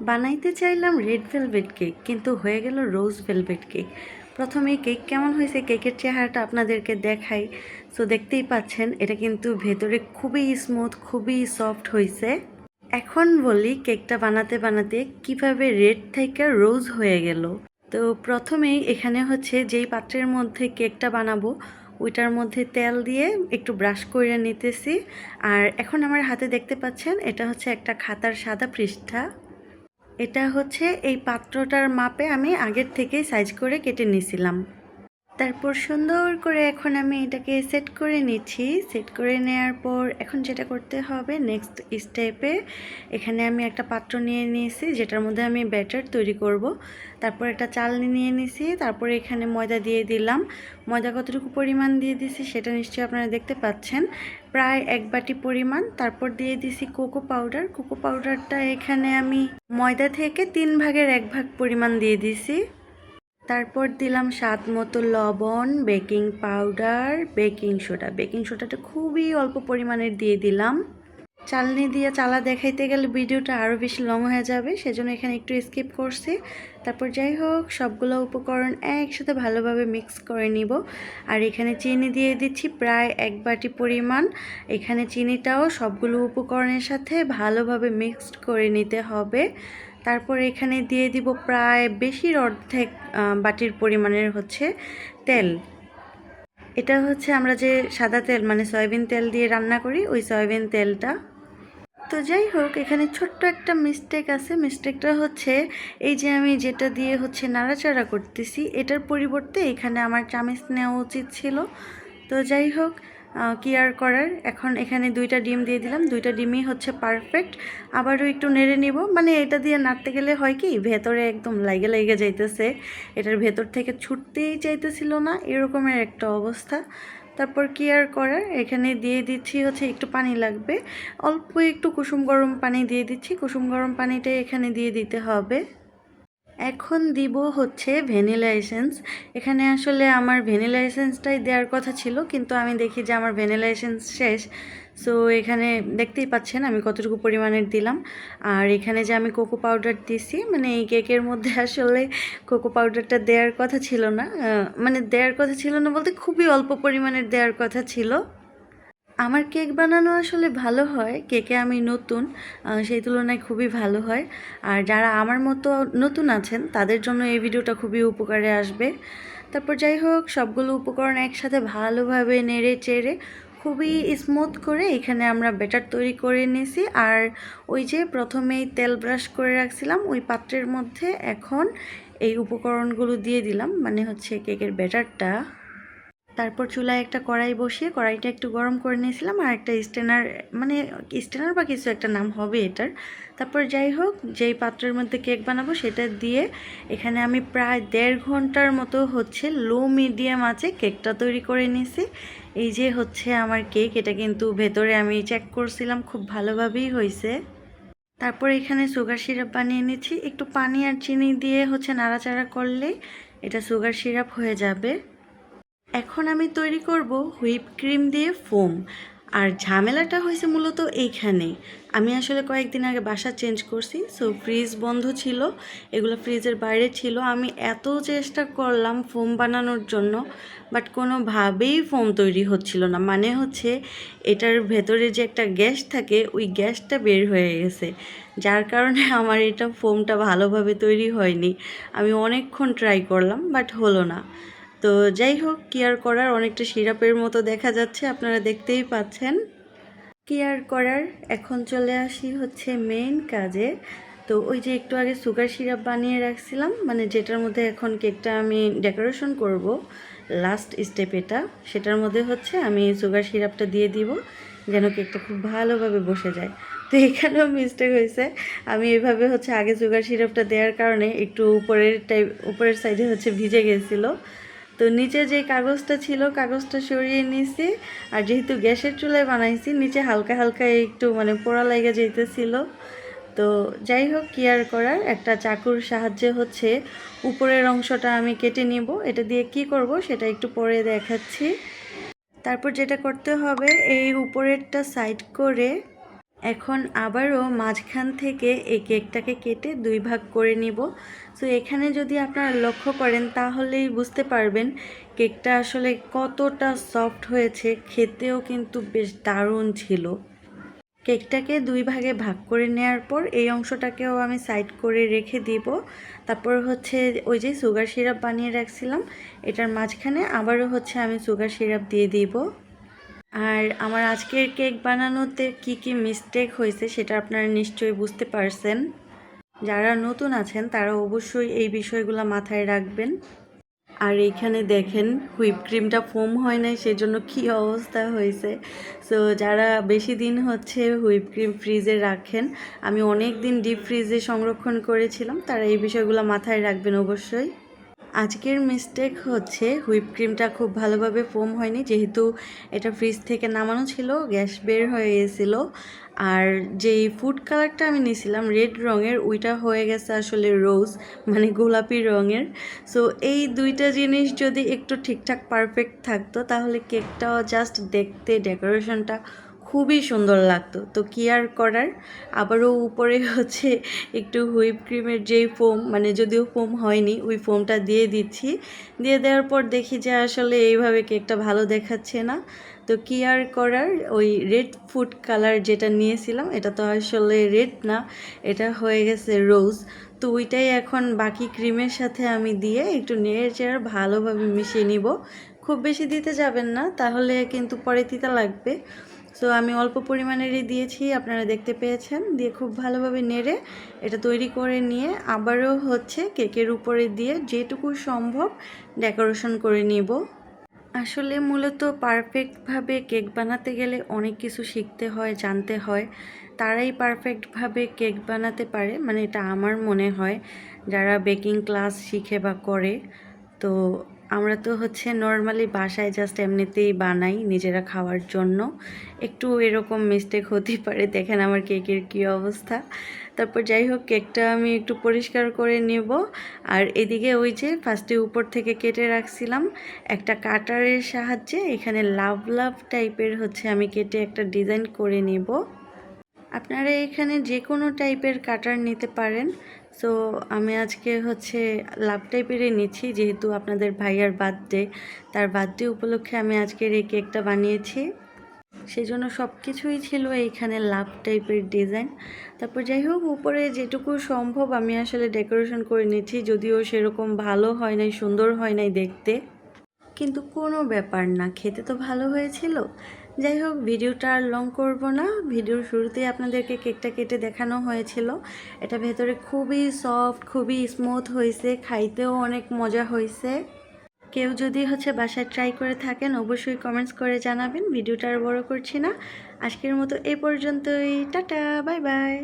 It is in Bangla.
বানাইতে চাইলাম রেড ভেলভেট কেক কিন্তু হয়ে গেল রোজ ভেলভেট কেক প্রথমে কেক কেমন হয়েছে কেকের চেহারাটা আপনাদেরকে দেখাই। সো দেখতেই পাচ্ছেন, এটা কিন্তু ভেতরে খুবই স্মুথ খুবই সফট হয়েছে। এখন বলি কেকটা বানাতে বানাতে কীভাবে রেড থেকে রোজ হয়ে গেল। তো, প্রথমেই এখানে হচ্ছে যেই পাত্রের মধ্যে কেকটা বানাবো, ওইটার মধ্যে তেল দিয়ে একটু ব্রাশ করে নিতেছি। আর এখন আমার হাতে দেখতে পাচ্ছেন, এটা হচ্ছে একটা খাতার সাদা পৃষ্ঠা। এটা হচ্ছে এই পাত্রটার মাপে আমি আগের থেকেই সাইজ করে কেটে নিয়েছিলাম। তারপর সুন্দর করে এখন আমি এটাকে সেট করে নিচ্ছি। সেট করে নেওয়ার পর এখন যেটা করতে হবে নেক্সট স্টেপে এখানে আমি একটা পাত্র নিয়ে নিয়েছি, যেটার মধ্যে আমি ব্যাটার তৈরি করব। তারপর একটা চালনি নিয়ে নিয়েছি, তারপরে এখানে ময়দা দিয়ে দিলাম। ময়দা কতটুকু পরিমাণ দিয়ে দিছি সেটা নিশ্চয়ই আপনারা দেখতে পাচ্ছেন। প্রায় এক বাটি পরিমাণ। তারপর দিয়ে দিছি কোকো পাউডার কোকো পাউডারটা এখানে আমি ময়দা থেকে তিন ভাগের এক ভাগ পরিমাণ দিয়ে দিছি তারপর দিলাম স্বাদ মতো লবণ, baking powder, baking soda. Baking সোডাটা খুবই অল্প পরিমাণের দিয়ে দিলাম। চালনি দিয়ে চালা দেখাইতে গেলে ভিডিওটা আরও বেশি লং হয়ে যাবে, সেজন্য এখানে একটু স্কিপ করছি। তারপর যাই হোক, সবগুলো উপকরণ একসাথে ভালোভাবে মিক্স করে নিব। আর এখানে চিনি দিয়ে দিচ্ছি প্রায় এক বাটি পরিমাণ। এখানে চিনিটাও সবগুলো উপকরণের সাথে ভালোভাবে মিক্সড করে নিতে হবে। তারপর এখানে দিয়ে দিব প্রায় বেশির অর্ধেক বাটির পরিমাণের হচ্ছে তেল। এটা হচ্ছে আমরা যে সাদা তেল মানে সয়াবিন তেল দিয়ে রান্না করি, ওই সয়াবিন তেলটা। তো যাই হোক, এখানে ছোট্ট একটা মিস্টেক আছে। মিস্টেকটা হচ্ছে, এই যে আমি যেটা দিয়ে হচ্ছে নাড়াচাড়া করতেছি, এটার পরিবর্তে এখানে আমার চামচ নেওয়া উচিত ছিল। তো যাই হোক কি আর করার। এখন এখানে দুইটা ডিম দিয়ে দিলাম। দুইটা ডিমই হচ্ছে পারফেক্ট আবারও একটু নেড়ে নিব। মানে এটা দিয়ে নাড়তে গেলে হয় কি, ভেতরে একদম লাইগে লাইগে যাইতেছে। এটার ভেতর থেকে ছুটতেই চাইতেছিল না। এরকমের একটা অবস্থা। তারপর কি আর করার। এখানে দিয়ে দিচ্ছি হচ্ছে একটু পানি লাগবে। অল্প একটু কুসুম গরম পানি দিয়ে দিচ্ছি। কুসুম গরম পানিটা এখানে দিয়ে দিতে হবে। এখন দিব হচ্ছে ভ্যানিলা এসেন্স। এখানে আসলে আমার ভ্যানিলা এসেন্সটাই দেওয়ার কথা ছিল, কিন্তু আমি দেখি যে আমার ভ্যানিলা এসেন্স শেষ। সো এখানে দেখতেই পাচ্ছেন আমি কতটুকু পরিমাণের দিলাম। আর এখানে যে আমি কোকো পাউডার দিছি মানে এই কেকের মধ্যে আসলে কোকো পাউডারটা দেওয়ার কথা ছিল না। মানে দেওয়ার কথা ছিল না বলতে খুবই অল্প পরিমাণের দেওয়ার কথা ছিল। আমার কেক বানানো আসলে ভালো হয়, কেকে আমি নতুন সেই তুলনায় খুবই ভালো হয়। আর যারা আমার মতো নতুন আছেন, তাদের জন্য এই ভিডিওটা খুবই উপকারে আসবে। তারপর যাই হোক, সবগুলো উপকরণ একসাথে ভালোভাবে নেড়ে চেড়ে, খুবই স্মুথ করে এখানে আমরা ব্যাটার তৈরি করে নিয়েছি। আর ওই যে প্রথমেই তেল ব্রাশ করে রাখছিলাম, ওই পাত্রের মধ্যে এখন এই উপকরণগুলো দিয়ে দিলাম। মানে হচ্ছে কেকের ব্যাটারটা। তারপর চুলায় একটা কড়াই বসিয়ে কড়াইটা একটু গরম করে নিয়েছিলাম আর একটা স্টেনার মানে স্টেনার বা কিছু একটা নাম হবে এটার। তারপর যাই হোক, যেই পাত্রের মধ্যে কেক বানাবো সেটা দিয়ে এখানে আমি প্রায় দেড় ঘণ্টার মতো হচ্ছে লো মিডিয়াম আছে কেকটা তৈরি করে নিয়েছি। এই যে হচ্ছে আমার কেক, এটা কিন্তু ভেতরে আমি চেক করছিলাম, খুব ভালোভাবেই হয়েছে। তারপর এখানে সুগার সিরাপ বানিয়ে নিচ্ছি। একটু পানি আর চিনি দিয়ে হচ্ছে নাড়াচাড়া করলে এটা সুগার সিরাপ হয়ে যাবে। এখন আমি তৈরি করব হুইপ ক্রিম দিয়ে ফোম। আর ঝামেলাটা হয়েছে মূলত এইখানে। আমি আসলে কয়েকদিন আগে বাসা চেঞ্জ করছি, সো ফ্রিজ বন্ধ ছিল, এগুলো ফ্রিজের বাইরে ছিল। আমি এত চেষ্টা করলাম ফোম বানানোর জন্য, বাট কোনোভাবেই ফোম তৈরি হচ্ছিল না। মানে হচ্ছে এটার ভেতরে যে একটা গ্যাস থাকে, ওই গ্যাসটা বের হয়ে গেছে। যার কারণে আমার এটা ফোমটা ভালোভাবে তৈরি হয়নি। আমি অনেকক্ষণ ট্রাই করলাম, বাট হলো না। তো যাই হোক কেয়ার করার অনেকটা সিরাপের মতো দেখা যাচ্ছে, আপনারা দেখতেই পাচ্ছেন। কেয়ার করার এখন চলে আসি হচ্ছে মেইন কাজে। তো ওই যে একটু আগে সুগার সিরাপ বানিয়ে রাখছিলাম মানে যেটার মধ্যে এখন কেকটা আমি ডেকোরেশন করব লাস্ট স্টেপ এটা। সেটার মধ্যে হচ্ছে আমি সুগার সিরাপটা দিয়ে দিব, যেন কেকটা খুব ভালোভাবে বসে যায়। তো এখানেও মিস্টেক হয়েছে। আমি এভাবে হচ্ছে আগে সুগার সিরাপটা দেওয়ার কারণে একটু উপরের টাইপ উপরের সাইডে হচ্ছে ভিজে গেছিল। তো নিচে যে কাগজটা ছিল, কাগজটা সরিয়ে নিয়েছি আর যেহেতু গ্যাসের চুলায় বানাইছি, নিচে হালকা হালকা একটু মানে পোড়া লেগে যেতেছিল তো যাই হোক, কি আর করার? একটা চাকুর সাহায্যে হচ্ছে উপরের অংশটা আমি কেটে নিব। এটা দিয়ে কি করব সেটা একটু পরে দেখাচ্ছি। তারপর যেটা করতে হবে, এই উপরেরটা সাইড করে এখন আবারও মাঝখান থেকে এই কেকটাকে কেটে দুই ভাগ করে নিব। তো এখানে যদি আপনারা লক্ষ্য করেন, তাহলেই বুঝতে পারবেন কেকটা আসলে কতটা সফট হয়েছে, খেতেও কিন্তু বেশ দারুণ ছিল। কেকটাকে দুই ভাগে ভাগ করে নেওয়ার পর এই অংশটাকেও আমি সাইড করে রেখে দিব। তারপর হচ্ছে ওই যে সুগার সিরাপ বানিয়ে রাখছিলাম, এটার মাঝখানে আবারও হচ্ছে আমি সুগার সিরাপ দিয়ে দিব। আর আমার আজকের কেক বানানোতে কি কি মিস্টেক হয়েছে সেটা আপনারা নিশ্চয়ই বুঝতে পারছেন। যারা নতুন আছেন, তারা অবশ্যই এই বিষয়গুলো মাথায় রাখবেন। আর এইখানে দেখেন হুইপ ক্রিমটা ফোম হয় নাই, সেজন্য কি অবস্থা হয়েছে। সো যারা বেশি দিন হচ্ছে হুইপ ক্রিম ফ্রিজে রাখেন, আমি অনেক দিন ডিপ ফ্রিজে সংরক্ষণ করেছিলাম, তারা এই বিষয়গুলো মাথায় রাখবেন অবশ্যই। আজকের মিস্টেক হচ্ছে হুইপ ক্রিমটা খুব ভালোভাবে ফোম হয়নি, যেহেতু এটা ফ্রিজ থেকে নামানো ছিল, গ্যাস বের হয়ে গেছিল। আর যেই ফুড কালারটা আমি নিয়েছিলাম রেড রঙের, ওইটা হয়ে গেছে আসলে রোজ মানে গোলাপি রঙের। সো এই দুইটা জিনিস যদি একটু ঠিকঠাক পারফেক্ট থাকতো, তাহলে কেকটাও জাস্ট দেখতে ডেকোরেশনটা খুবই সুন্দর লাগতো। তো কি আর করার? আবারও উপরে হচ্ছে একটু হুইপ ক্রিমের যেই ফোম মানে যদিও ফোম হয়নি, ওই ফোমটা দিয়ে দিচ্ছি। দিয়ে দেওয়ার পর দেখি যে আসলে এইভাবে কেকটা ভালো দেখাচ্ছে না। তো কি আর করার? ওই রেড ফুড কালার যেটা নিয়েছিলাম, এটা তো আসলে রেড না, এটা হয়ে গেছে রোজ। তো ওইটাই এখন বাকি ক্রিমের সাথে আমি দিয়ে একটু নেড়ে চেড়ে ভালোভাবে মিশিয়ে নিব। খুব বেশি দিতে যাবেন না, তাহলে কিন্তু পরে তিতা লাগবে। সো আমি অল্প পরিমাণেরই দিয়েছি, আপনারা দেখতে পেয়েছেন। দিয়ে খুব ভালোভাবে নেড়ে এটা তৈরি করে নিয়ে আবারও হচ্ছে কেকের উপরে দিয়ে যেটুকু সম্ভব ডেকোরেশন করে নিব। আসলে মূলত পারফেক্টভাবে কেক বানাতে গেলে অনেক কিছু শিখতে হয়, জানতে হয়। তারাই পারফেক্টভাবে কেক বানাতে পারে মানে এটা আমার মনে হয়, যারা বেকিং ক্লাস শিখে বা করে। তো আমরা তো হচ্ছে নর্মালি বাসায় জাস্ট এমনিতেই বানাই নিজেরা খাওয়ার জন্য। একটু এরকম মিস্টেক হতে পারে, দেখেন আমার কেকের কী অবস্থা। তারপর যাই হোক কেকটা আমি একটু পরিষ্কার করে নেব। আর এদিকে ওই যে ফার্স্টে উপর থেকে কেটে রাখছিলাম একটা কাটারের সাহায্যে। এখানে লাভ লাভ টাইপের হচ্ছে আমি কেটে একটা ডিজাইন করে নেব। আপনারা এখানে যে কোনো টাইপের কাটার নিতে পারেন। সো আমি আজকে হচ্ছে লাভ টাইপেরই নিচ্ছি, যেহেতু আপনাদের ভাইয়ার বার্থডে তার বার্থডে উপলক্ষে আমি আজকের এই কেকটা বানিয়েছি। সেই জন্য সব কিছুই ছিল এইখানে লাভ টাইপের ডিজাইন। তারপর যাই হোক উপরে যেটুকু সম্ভব আমি আসলে ডেকোরেশন করে নিচ্ছি, যদিও সেরকম ভালো হয় নাই, সুন্দর হয় নাই দেখতে। কিন্তু কোনো ব্যাপার না, খেতে তো ভালো হয়েছিল। যাই হোক ভিডিওটা আর লং করব না। ভিডিওর শুরুতেই আপনাদেরকে কেকটা কেটে দেখানো হয়েছিল। এটা ভেতরে খুবই সফট খুবই স্মুথ হয়েছে, খাইতেও অনেক মজা হয়েছে। কেউ যদি হচ্ছে বাসায় ট্রাই করে থাকেন, অবশ্যই কমেন্টস করে জানাবেন। ভিডিওটা আর বড় করছি না। আজকের মতো এ পর্যন্তই। Tata bye bye